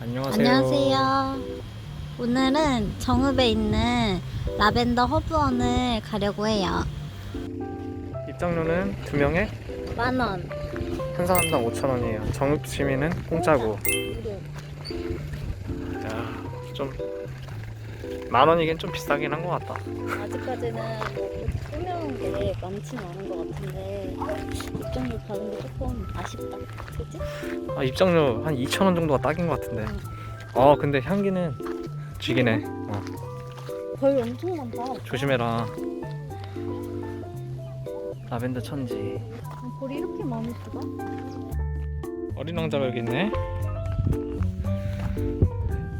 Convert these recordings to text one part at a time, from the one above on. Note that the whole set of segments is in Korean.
안녕하세요. 안녕하세요. 오늘은 정읍에 있는 라벤더 허브원을 가려고 해요. 입장료는 두 명에 만 원. 한 사람당 5천 원이에요. 정읍 시민은 공짜고. 야, 좀 만 원이긴 좀 비싸긴 한 것 같다. 아직까지는 뭐 꾸며놓은 게 많지는 않은 것 같은데 입장료 받은 게 조금 아쉽다. 그치? 아, 입장료 한 2천 원 정도가 딱인 것 같은데. 어, 근데 향기는 죽이네. 어, 벌 엄청 많다. 조심해라. 라벤더 천지. 아, 벌이 이렇게 많을 수가? 어린 왕자가 여기 있네.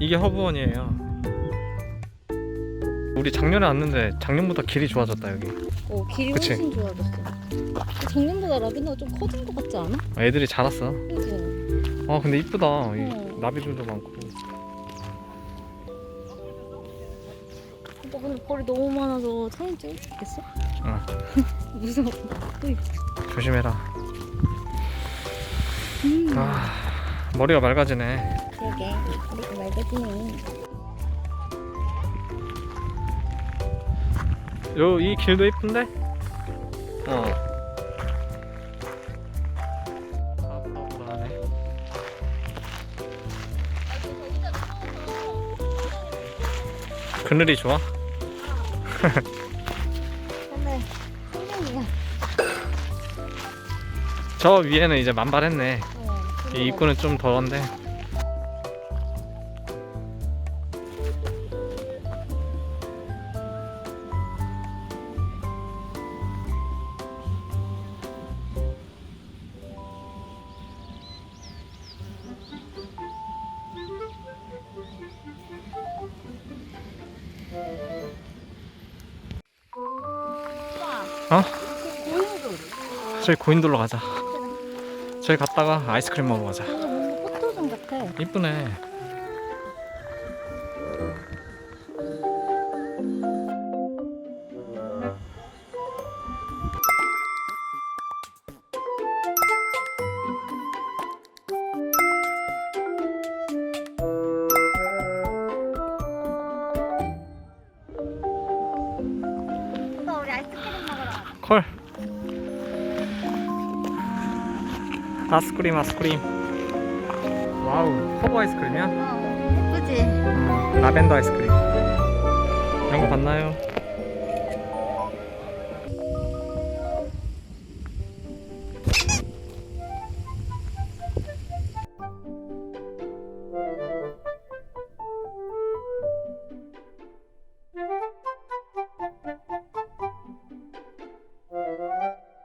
이게 허브원이에요. 우리 작년에 왔는데 작년보다 길이 좋아졌다 여기. 어, 길이 그치? 훨씬 좋아졌어. 작년보다 라벤더가 좀 커진 것 같지 않아? 어, 애들이 자랐어. 그치? 아 근데 이쁘다. 이 어. 나비들도 많고. 오빠 근데 벌이 너무 많아서 사진 찍을 수 있겠어? 어. 무서워. 또 있어. 조심해라. 음. 아 머리가 맑아지네. 그러게 우리가 맑아지네 요 이 길도 이쁜데? 어. 아빠하네. 그늘이 좋아? 저 위에는 이제 만발했네. 어, 이 입구는 좀 더운데. 어? 저희 고인돌로 가자. 저희 갔다가 아이스크림 먹으러 가자. 같아 이쁘네. 콜. 아이스크림 아이스크림. 와우 허브 아이스크림이야? 어 예쁘지? 음, 라벤더 아이스크림. 이런 거 봤나요?